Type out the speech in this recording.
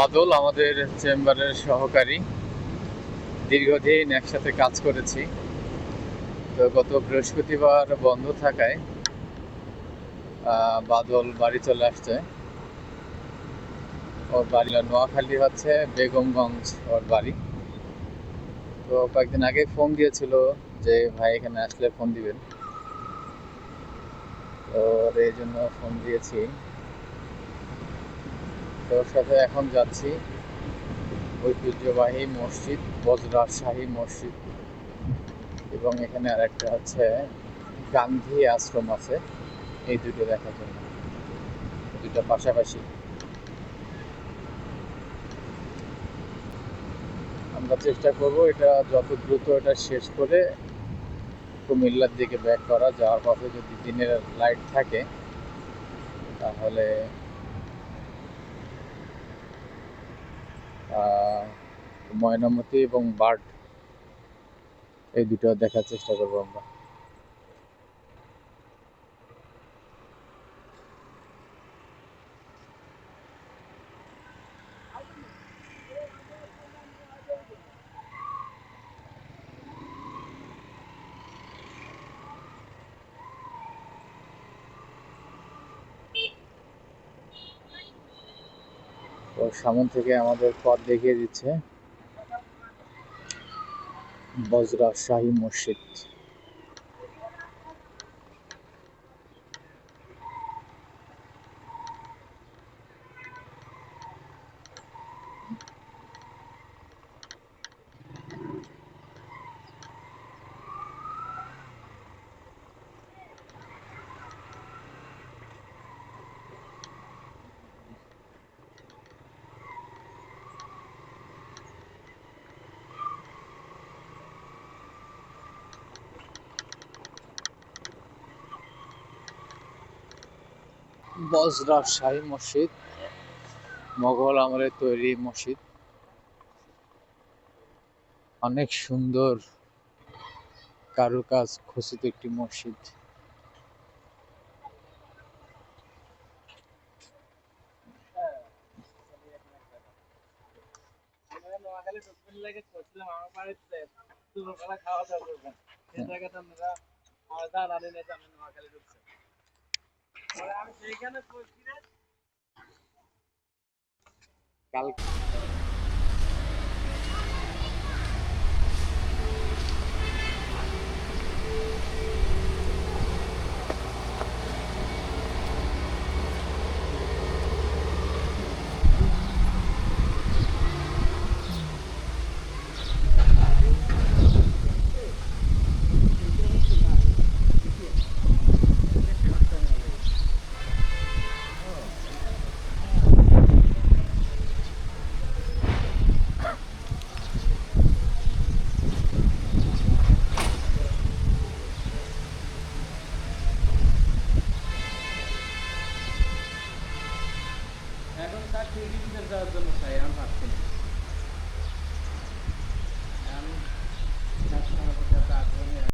বাদল আমাদের চেম্বারের সহকারী। দীর্ঘদিন একসাথে কাজ করেছি। তো গত বৃহস্পতিবার বন্ধ থাকায় বাদল বাড়ি চলে আসছে। ওর বাড়ি নোয়াখালী হচ্ছে, বেগমগঞ্জ ওর বাড়ি। তো কয়েকদিন আগে ফোন দিয়েছিল যে, ভাই, এখানে আসলে ফোন দিবেন। তো এই জন্য ফোন দিয়েছি। তো ওর সাথে এখন যাচ্ছি। ঐতিহ্যবাহী মসজিদ বজরার শাহী মসজিদ। এবং এখানে আরেকটা হচ্ছে গান্ধী আশ্রম আছে। এই দুটো দেখার জন্য। দুটো পাশাপাশি। আমরা চেষ্টা করব এটা যত দ্রুত এটা শেষ করে কুমিল্লার দিকে ব্যাক করা। যাওয়ার পথে যদি দিনের লাইট থাকে, তাহলে ময়নামতি এবং বার্ড এই দুটো দেখার চেষ্টা করব আমরা। তো সামন থেকে আমাদের পথ দেখিয়ে দিচ্ছে বজরা শাহী মসজিদ। বজরা শাহী মসজিদ, মোগল আমলের তৈরি মসজিদ। অনেক সুন্দর কারুকাজ খচিত একটি মসজিদ। খাওয়া দাওয়া করবেন। সেই ज़्यादा नुकसान पाते हैं